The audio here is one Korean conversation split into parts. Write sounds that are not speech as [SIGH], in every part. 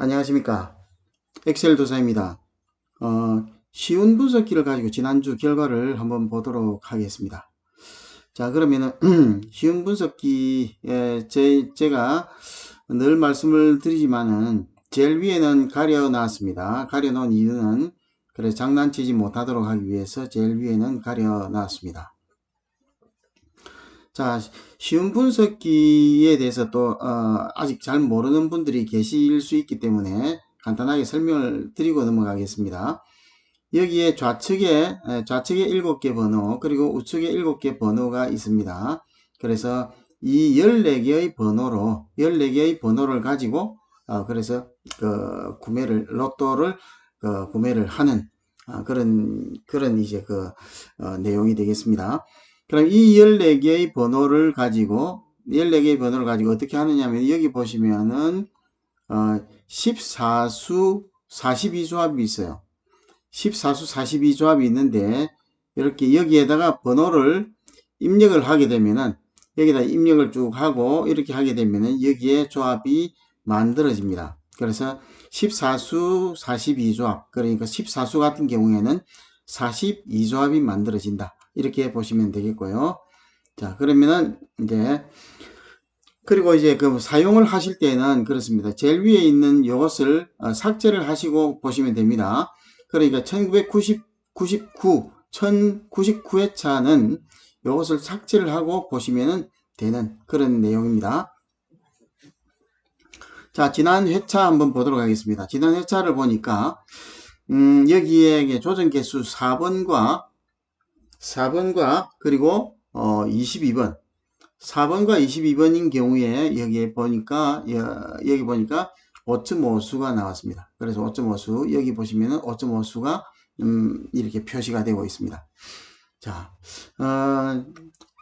안녕하십니까. 엑셀 도사입니다. 어, 쉬운 분석기를 가지고 지난주 결과를 한번 보도록 하겠습니다. 자, 그러면은, [CLEARS THROAT] 쉬운 분석기에 제, 제가 늘 말씀을 드리지만은, 제일 위에는 가려 놨습니다. 가려 놓은 이유는, 그래, 장난치지 못하도록 하기 위해서 제일 위에는 가려 놨습니다. 자, 쉬운 분석기에 대해서 또 어, 아직 잘 모르는 분들이 계실 수 있기 때문에 간단하게 설명을 드리고 넘어가겠습니다. 여기에 좌측에 좌측에 7개 번호 그리고 우측에 7개 번호가 있습니다. 그래서 이 14개의 번호로 14개의 번호를 가지고 어, 그래서 그 구매를 로또를 그 구매를 하는 어, 그런 그런 이제 그 어, 내용이 되겠습니다. 그럼 이 14개의 번호를 가지고 14개의 번호를 가지고 어떻게 하느냐 하면 여기 보시면은 어 14수 42조합이 있어요. 14수 42조합이 있는데 이렇게 여기에다가 번호를 입력을 하게 되면은 여기다 입력을 쭉 하고 이렇게 하게 되면은 여기에 조합이 만들어집니다. 그래서 14수 42조합 그러니까 14수 같은 경우에는 42조합이 만들어진다. 이렇게 보시면 되겠고요. 자, 그러면은 이제 그리고 이제 그 사용을 하실 때는 그렇습니다. 제일 위에 있는 이것을 어, 삭제를 하시고 보시면 됩니다. 그러니까 1990, 99, 1099회차는 이것을 삭제를 하고 보시면 되는 그런 내용입니다. 자, 지난 회차 한번 보도록 하겠습니다. 지난 회차를 보니까, 음, 여기에 조정 개수 4번과 4번과 그리고 어 22번 4번과 22번인 경우에 여기에 보니까 여기 보니까 5.5수가 나왔습니다. 그래서 5.5수 여기 보시면은 5.5수가 음 이렇게 표시가 되고 있습니다. 자, 어,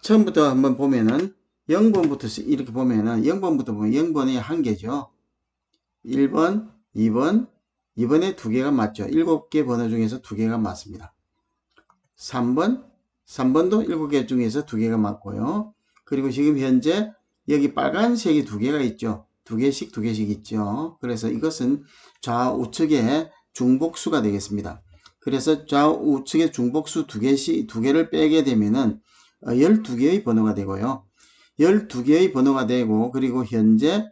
처음부터 한번 보면은 0번부터 이렇게 보면은 0번부터 보면 0번이 한 개죠. 1번, 2번, 2번에 두 개가 맞죠. 7개 번호 중에서 두 개가 맞습니다. 3번, 3번도 7개 중에서 2개가 맞고요. 그리고 지금 현재 여기 빨간색이 2개가 있죠. 2개씩 2개씩 있죠. 그래서 이것은 좌우측의 중복수가 되겠습니다. 그래서 좌우측의 중복수 2개씩 2개를 빼게 되면은 12개의 어, 번호가 되고요. 12개의 번호가 되고 그리고 현재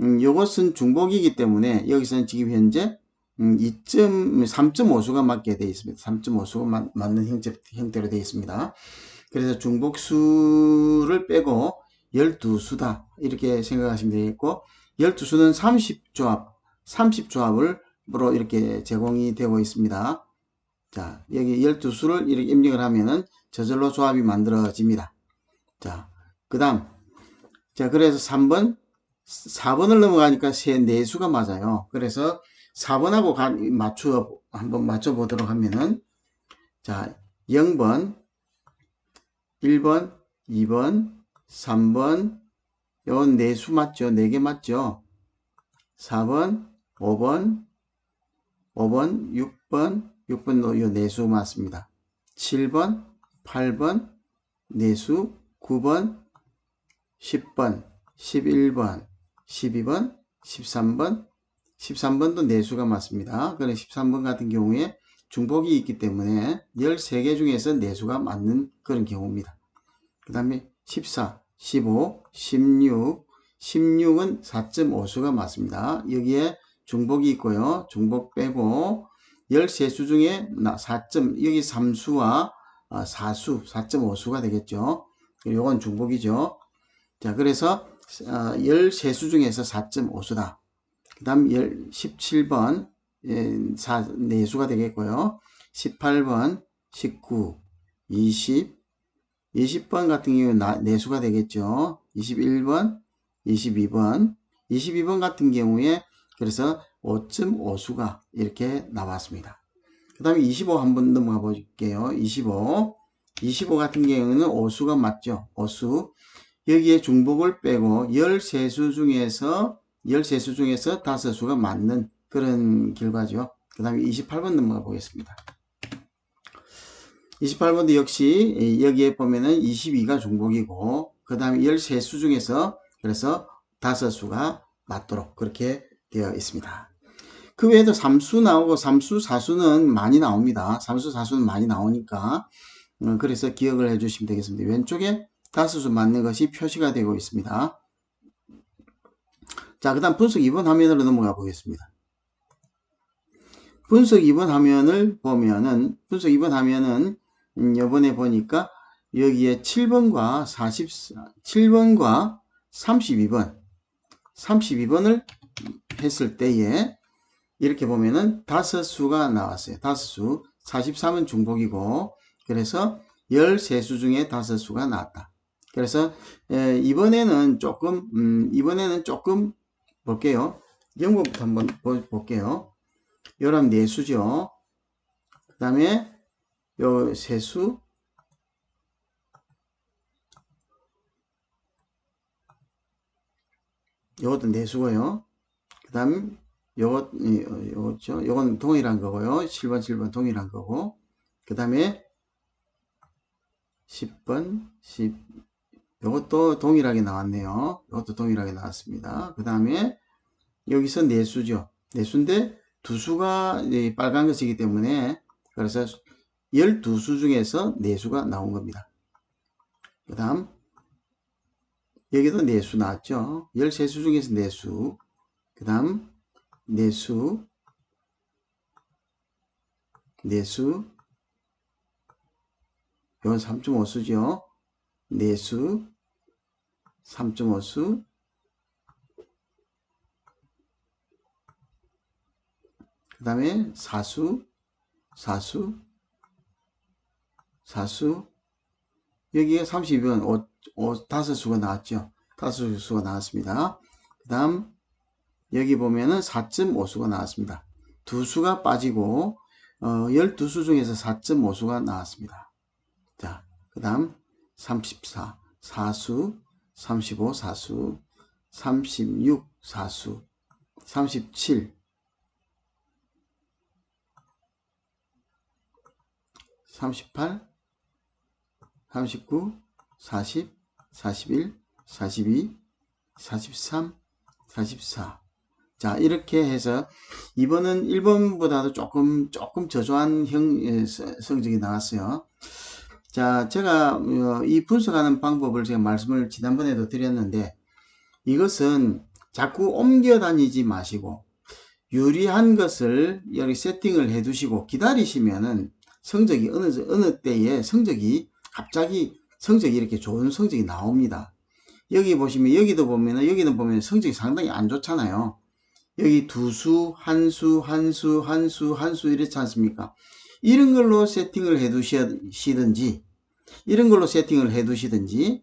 음, 이것은 중복이기 때문에 여기서는 지금 현재 2.3.5수가 음, 맞게 되어 있습니다. 3.5수가 맞는 형태, 형태로 되어 있습니다. 그래서 중복수를 빼고 12수다 이렇게 생각하시면 되겠고 12수는 30조합 30조합으로 이렇게 제공이 되고 있습니다. 자 여기 12수를 이렇게 입력을 하면은 저절로 조합이 만들어집니다. 자 그 다음 자 그래서 3번 4번을 넘어가니까 세 4수가 맞아요. 그래서 4번하고 맞춰 한번 맞춰 보도록 하면은 자 0번 1번 2번 3번 요건 4수 맞죠? 4개 맞죠? 4번 5번 5번 6번 6번도 요 4수 맞습니다. 7번 8번 4수 9번 10번 11번 12번 13번 13번도 내수가 맞습니다. 그래 13번 같은 경우에 중복이 있기 때문에 13개 중에서 내수가 맞는 그런 경우입니다. 그 다음에 14, 15, 16, 16은 4.5수가 맞습니다. 여기에 중복이 있고요. 중복 빼고 13수 중에 4. 여기 3수와 4수, 4.5수가 되겠죠. 이건 중복이죠. 자, 그래서 13수 어, 중에서 4.5수다. 그 다음 17번 예, 4, 내수가 되겠고요. 18번, 19, 20, 20번 같은 경우는 내수가 되겠죠. 21번, 22번, 22번 같은 경우에 그래서 5.5수가 이렇게 나왔습니다. 그 다음에 25 한번 넘어가 볼게요. 25. 25 같은 경우는 5수가 맞죠. 5수. 여기에 중복을 빼고 13수 중에서 13수 중에서 5수가 맞는 그런 결과죠. 그 다음에 28번 넘어가 보겠습니다. 28번도 역시 여기에 보면은 22가 중복이고 그 다음에 13수 중에서 그래서 5수가 맞도록 그렇게 되어 있습니다. 그 외에도 삼수 나오고 삼수, 사수는 많이 나옵니다. 삼수, 사수는 많이 나오니까 어, 그래서 기억을 해주시면 되겠습니다. 왼쪽에 다수수 맞는 것이 표시가 되고 있습니다. 자, 그 다음 분석 2번 화면으로 넘어가 보겠습니다. 분석 2번 화면을 보면은, 분석 2번 화면은, 음, 요번에 보니까 여기에 7번과 40, 7번과 32번, 32번을 했을 때에 이렇게 보면은 다섯 수가 나왔어요. 다섯 수. 43은 중복이고, 그래서 13수 중에 다섯 수가 나왔다. 그래서 에, 이번에는 조금 음, 이번에는 조금 볼게요. 영국부터 한번 보, 볼게요. 요람 네수죠. 그 다음에 요 세수 요것도 네수고요. 그 다음 요것 요거죠. 요건 동일한 거고요. 7번 7번 동일한 거고 그 다음에 10번 10 이것도 동일하게 나왔네요. 이것도 동일하게 나왔습니다. 그 다음에 여기서 내수죠. 내수인데 두 수가 빨간 것이기 때문에 그래서 12수 중에서 내수가 나온 겁니다. 그 다음 여기도 내수 나왔죠. 13수 중에서 내수 그 다음 내수 내수 이건 3.5수죠. 내수 3.5수. 그 다음에 사수 사수 사수. 여기에 32번 5, 5, 5수가 나왔죠. 5수가 나왔습니다. 그 다음 여기 보면은 4.5수가 나왔습니다. 두 수가 빠지고 어, 12수 중에서 4.5수가 나왔습니다. 자, 그 다음 34 사수 35 사수 36 사수 37 38 39 40 41 42 43 44 자, 이렇게 해서 이번은 1번보다도 조금 조금 저조한 형 성적이 나왔어요. 자, 제가 어, 이 분석하는 방법을 제가 말씀을 지난번에도 드렸는데 이것은 자꾸 옮겨 다니지 마시고 유리한 것을 여기 세팅을 해 두시고 기다리시면은 성적이 어느, 어느 때에 성적이 갑자기 성적이 이렇게 좋은 성적이 나옵니다. 여기 보시면 여기도 보면은 여기도 보면 성적이 상당히 안 좋잖아요. 여기 두 수, 한 수, 한 수, 한 수, 한 수 이렇지 않습니까? 이런 걸로 세팅을 해 두시든지 이런 걸로 세팅을 해 두시든지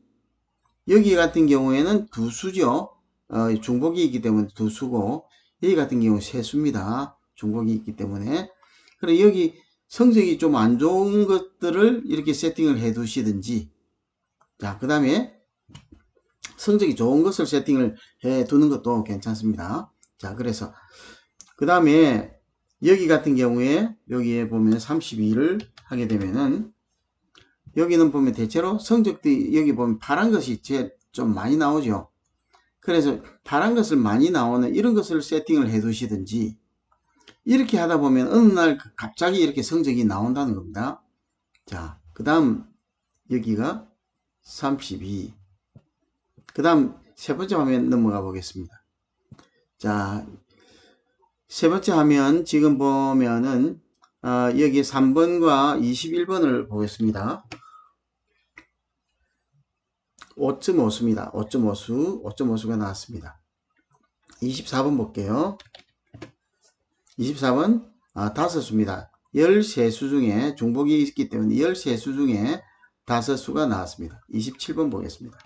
여기 같은 경우에는 두 수죠. 어, 중복이 있기 때문에 두 수고 여기 같은 경우 세 수입니다. 중복이 있기 때문에 그래 여기 성적이 좀 안 좋은 것들을 이렇게 세팅을 해 두시든지 자그 다음에 성적이 좋은 것을 세팅을 해 두는 것도 괜찮습니다. 자 그래서 그 다음에 여기 같은 경우에 여기에 보면 32를 하게 되면은 여기는 보면 대체로 성적들이 여기 보면 파란 것이 제일 좀 많이 나오죠. 그래서 파란 것을 많이 나오는 이런 것을 세팅을 해 두시든지 이렇게 하다 보면 어느 날 갑자기 이렇게 성적이 나온다는 겁니다. 자, 그 다음 여기가 32. 그 다음 세 번째 화면 넘어가 보겠습니다. 자, 세 번째 화면 지금 보면은 어, 여기 3번과 21번을 보겠습니다. 5.5수입니다. 5.5수, 5.5수가 나왔습니다. 24번 볼게요. 24번 아, 5수입니다. 13수 중에 중복이 있기 때문에 13수 중에 5수가 나왔습니다. 27번 보겠습니다.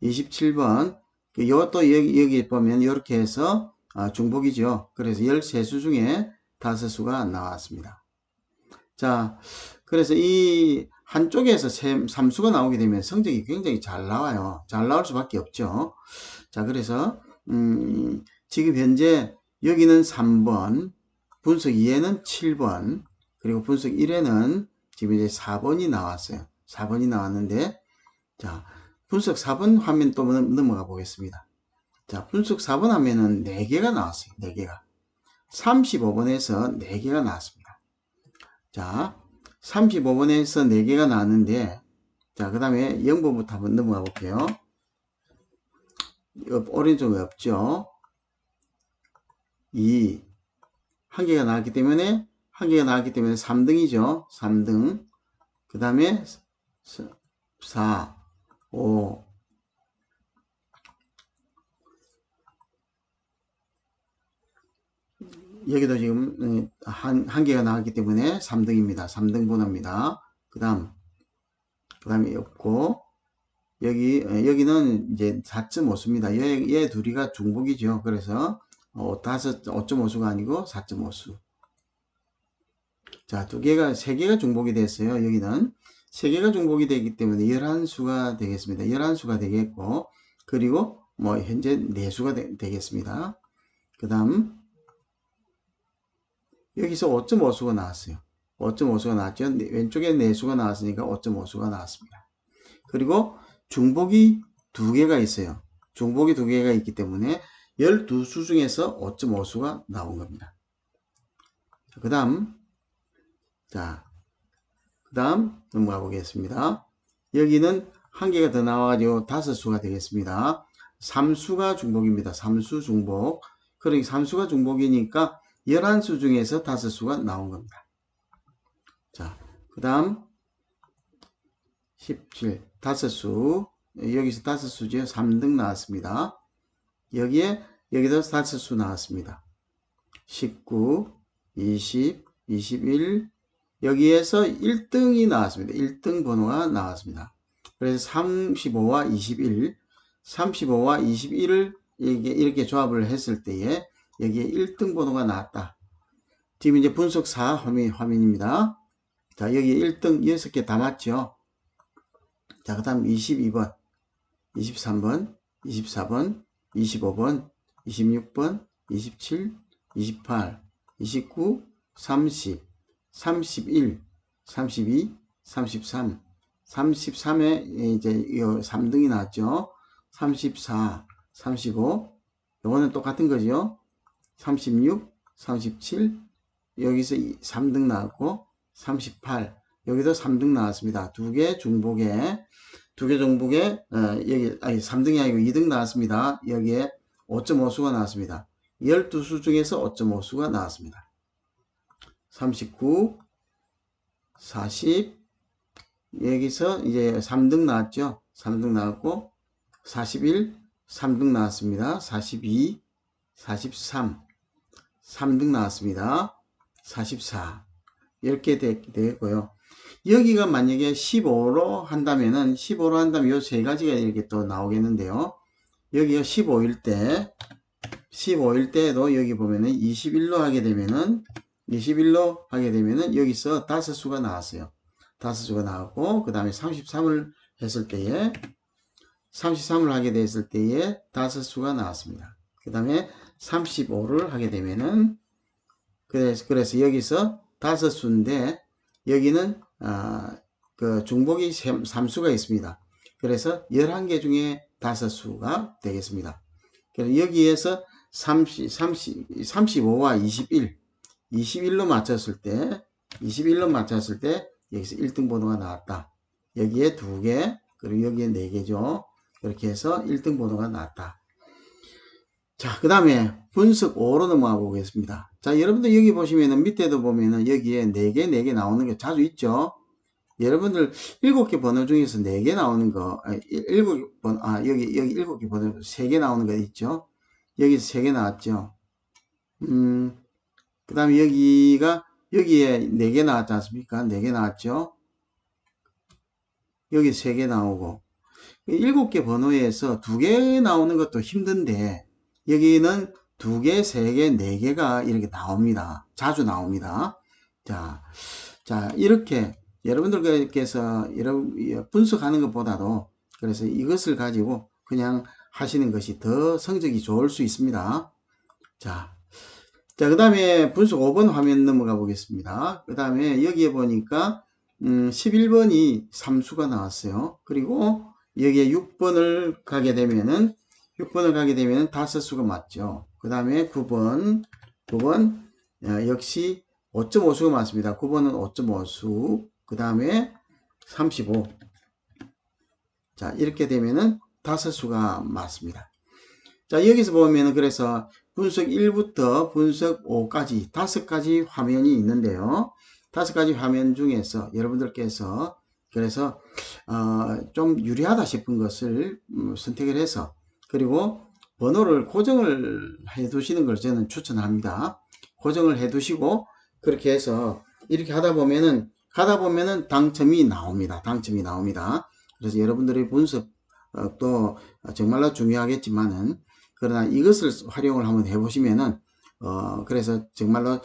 27번 이것도 여기, 여기 보면 이렇게 해서 아, 중복이죠. 그래서 13수 중에 5수가 나왔습니다. 자, 그래서 이 한쪽에서 3수가 나오게 되면 성적이 굉장히 잘 나와요. 잘 나올 수밖에 없죠. 자, 그래서 음, 지금 현재 여기는 3번, 분석 2에는 7번, 그리고 분석 1에는 지금 이제 4번이 나왔어요. 4번이 나왔는데, 자, 분석 4번 화면 또 넘어가 보겠습니다. 자, 분석 4번 하면은 4개가 나왔어요. 4개가. 35번에서 4개가 나왔습니다. 자, 35번에서 4개가 나왔는데, 자, 그 다음에 0번부터 한번 넘어가 볼게요. 옆, 오른쪽에 없죠. 2. 한 개가 나왔기 때문에, 한 개가 나왔기 때문에 3등이죠. 3등. 그 다음에 4, 5, 여기도 지금 한, 한 개가 나왔기 때문에 3등입니다. 3등 번호입니다. 그 다음, 그 다음에 없고, 여기, 어, 여기는 이제 4.5수입니다. 얘, 얘 둘이가 중복이죠. 그래서, 어, 다섯, 5.5수가 아니고 4.5수. 자, 두 개가, 세 개가 중복이 됐어요. 여기는. 세 개가 중복이 되기 때문에 11수가 되겠습니다. 11수가 되겠고, 그리고 뭐, 현재 4수가 되, 겠습니다 그 다음, 여기서 5.5수가 나왔어요. 5.5수가 나왔죠. 왼쪽에 4수가 나왔으니까 5.5수가 나왔습니다. 그리고 중복이 두 개가 있어요. 중복이 두 개가 있기 때문에 12수 중에서 5.5수가 나온 겁니다. 그 다음, 자, 그 다음 넘어가 보겠습니다. 여기는 한 개가 더 나와가지고 다섯 수가 되겠습니다. 3수가 중복입니다. 3수 중복. 그러니 3수가 중복이니까 11수 중에서 5수가 나온 겁니다. 자, 그 다음 17, 5수 여기서 5수죠. 3등 나왔습니다. 여기에 여기서 5수 나왔습니다. 19, 20, 21 여기에서 1등이 나왔습니다. 1등 번호가 나왔습니다. 그래서 35와 21 35와 21을 이렇게, 조합을 했을 때에 여기에 1등 번호가 나왔다. 지금 이제 분석 4 화면, 화면입니다. 자, 여기 1등 6개 다 맞죠? 자, 그 다음 22번, 23번, 24번, 25번, 26번, 27, 28, 29, 30, 31, 32, 33, 33에 이제 3등이 나왔죠. 34, 35, 요거는 똑같은 거죠. 36, 37, 여기서 3등 나왔고, 38, 여기도 3등 나왔습니다. 두 개 중복에, 두 개 중복에, 어, 여기, 아니, 3등이 아니고 2등 나왔습니다. 여기에 5.5수가 나왔습니다. 12수 중에서 5.5수가 나왔습니다. 39, 40, 여기서 이제 3등 나왔죠. 3등 나왔고, 41, 3등 나왔습니다. 42, 43, 3등 나왔습니다. 44 이렇게 되겠고요. 여기가 만약에 15로 한다면은 15로 한다면 요 세 가지가 이렇게 또 나오겠는데요. 여기가 15일 때 15일 때도 여기 보면은 21로 하게 되면은 21로 하게 되면은 여기서 다섯 수가 나왔어요. 다섯 수가 나왔고 그 다음에 33을 했을 때에 33을 하게 됐을 때에 다섯 수가 나왔습니다. 그 다음에 35를 하게 되면은 그래서, 그래서 여기서 다섯 수인데 여기는 아, 그 중복이 3수가 있습니다. 그래서 11개 중에 다섯 수가 되겠습니다. 그래서 여기에서 30, 30, 35와 21, 21로 맞췄을 때, 21로 맞췄을 때 여기서 1등 번호가 나왔다. 여기에 두 개, 그리고 여기에 네 개죠. 이렇게 해서 1등 번호가 나왔다. 자, 그 다음에 분석 5로 넘어가 보겠습니다. 자, 여러분들 여기 보시면은 밑에도 보면은 여기에 4개, 4개 나오는 게 자주 있죠. 여러분들 7개 번호 중에서 4개 나오는 거, 7번, 아, 여기, 여기 7개 번호 3개 나오는 거 있죠. 여기서 3개 나왔죠. 음, 그 다음에 여기가, 여기에 4개 나왔지 않습니까? 4개 나왔죠. 여기 3개 나오고, 7개 번호에서 2개 나오는 것도 힘든데, 여기는 두 개, 세 개, 네 개가 이렇게 나옵니다. 자주 나옵니다. 자, 자, 이렇게 여러분들께서 여러분 분석하는 것보다도 그래서 이것을 가지고 그냥 하시는 것이 더 성적이 좋을 수 있습니다. 자, 자, 그 다음에 분석 5번 화면 넘어가 보겠습니다. 그 다음에 여기에 보니까, 음, 11번이 3수가 나왔어요. 그리고 여기에 6번을 가게 되면은 6번을 가게 되면 다섯 수가 맞죠. 그 다음에 9번, 9번 어, 역시 5.5수가 맞습니다. 9번은 5.5수, 그 다음에 35. 자, 이렇게 되면은 다섯 수가 맞습니다. 자, 여기서 보면은 그래서 분석 1부터 분석 5까지 다섯 가지 화면이 있는데요. 다섯 가지 화면 중에서 여러분들께서 그래서 어, 좀 유리하다 싶은 것을 음, 선택을 해서 그리고 번호를 고정을 해 두시는 걸 저는 추천합니다. 고정을 해 두시고 그렇게 해서 이렇게 하다 보면은 가다 보면은 당첨이 나옵니다. 당첨이 나옵니다. 그래서 여러분들의 분석도 정말로 중요하겠지만은 그러나 이것을 활용을 한번 해보시면은 어 그래서 정말로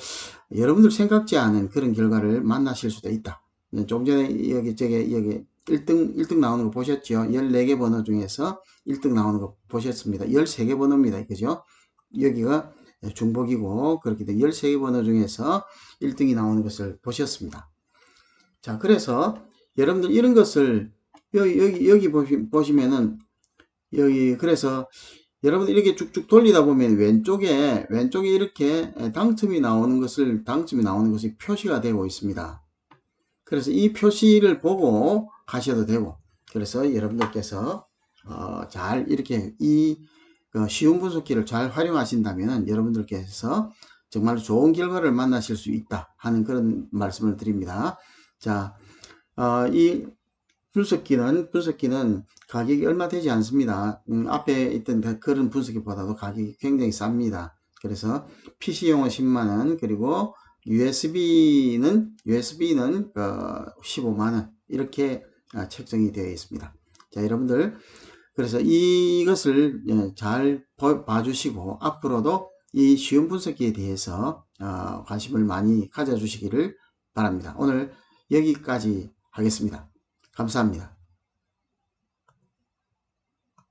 여러분들 생각지 않은 그런 결과를 만나실 수도 있다. 좀 전에 여기 저기 여기 1등 1등 나오는 거 보셨죠? 14개 번호 중에서 1등 나오는 거 보셨습니다. 13개 번호입니다. 그죠? 여기가 중복이고 그렇게 돼 13개 번호 중에서 1등이 나오는 것을 보셨습니다. 자, 그래서 여러분들 이런 것을 여기 여기 여기 보시, 보시면은 여기 그래서 여러분 이렇게 쭉쭉 돌리다 보면 왼쪽에 왼쪽에 이렇게 당첨이 나오는 것을 당첨이 나오는 것이 표시가 되고 있습니다. 그래서 이 표시를 보고 가셔도 되고 그래서 여러분들께서 어, 잘 이렇게 이 어, 쉬운 분석기를 잘 활용하신다면 여러분들께서 정말 좋은 결과를 만나실 수 있다 하는 그런 말씀을 드립니다. 자, 어, 이 분석기는 분석기는 가격이 얼마 되지 않습니다. 음, 앞에 있던 그런 분석기보다도 가격이 굉장히 쌉니다. 그래서 PC용은 10만원 그리고 USB는 USB는 어, 15만원 이렇게 어, 책정이 되어 있습니다. 자 여러분들 그래서 이것을 예, 잘 봐주시고 앞으로도 이 쉬운 분석기에 대해서 어, 관심을 많이 가져주시기를 바랍니다. 오늘 여기까지 하겠습니다. 감사합니다.